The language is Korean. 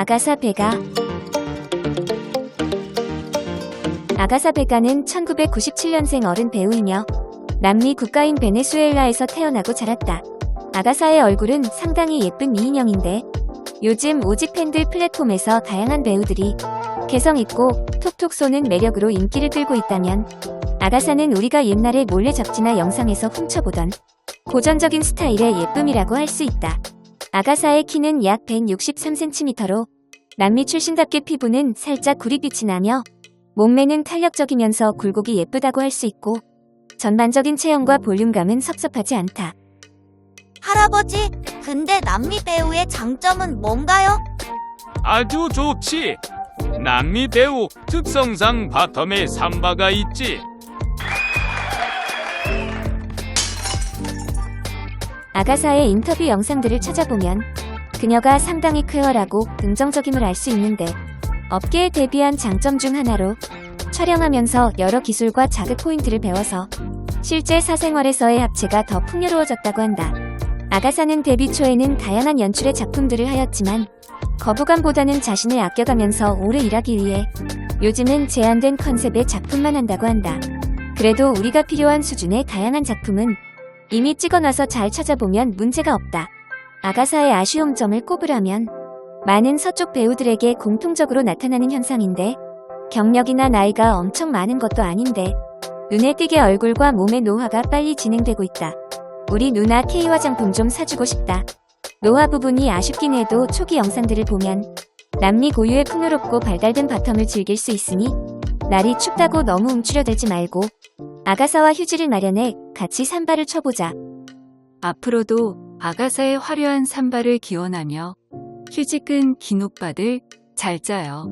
아가사 베가 아가사 베가는 1997년생 어른 배우이며 남미 국가인 베네수엘라에서 태어나고 자랐다. 아가사의 얼굴은 상당히 예쁜 미인형인데 요즘 오직 팬들 플랫폼에서 다양한 배우들이 개성 있고 톡톡 쏘는 매력으로 인기를 끌고 있다면 아가사는 우리가 옛날에 몰래 잡지나 영상에서 훔쳐보던 고전적인 스타일의 예쁨이라고 할 수 있다. 아가사의 키는 약 163cm로 남미 출신답게 피부는 살짝 구릿빛이 나며 몸매는 탄력적이면서 굴곡이 예쁘다고 할 수 있고 전반적인 체형과 볼륨감은 섭섭하지 않다. 할아버지, 근데 남미 배우의 장점은 뭔가요? 아주 좋지. 남미 배우 특성상 바텀에 삼바가 있지. 아가사의 인터뷰 영상들을 찾아보면 그녀가 상당히 쾌활하고 긍정적임을 알 수 있는데 업계에 대비한 장점 중 하나로 촬영하면서 여러 기술과 자극 포인트를 배워서 실제 사생활에서의 합체가 더 풍요로워졌다고 한다. 아가사는 데뷔 초에는 다양한 연출의 작품들을 하였지만 거부감보다는 자신을 아껴가면서 오래 일하기 위해 요즘은 제한된 컨셉의 작품만 한다고 한다. 그래도 우리가 필요한 수준의 다양한 작품은 이미 찍어놔서 잘 찾아보면 문제가 없다. 아가사의 아쉬움 점을 꼽으라면 많은 서쪽 배우들에게 공통적으로 나타나는 현상인데 경력이나 나이가 엄청 많은 것도 아닌데 눈에 띄게 얼굴과 몸의 노화가 빨리 진행되고 있다. 우리 누나 K 화장품 좀 사주고 싶다. 노화 부분이 아쉽긴 해도 초기 영상들을 보면 남미 고유의 풍요롭고 발달된 바텀을 즐길 수 있으니 날이 춥다고 너무 움츠려들지 말고 아가사와 휴지를 마련해 같이 산발을 쳐보자. 앞으로도 아가사의 화려한 산발을 기원하며 휴지끈 긴 오빠들 잘 짜요.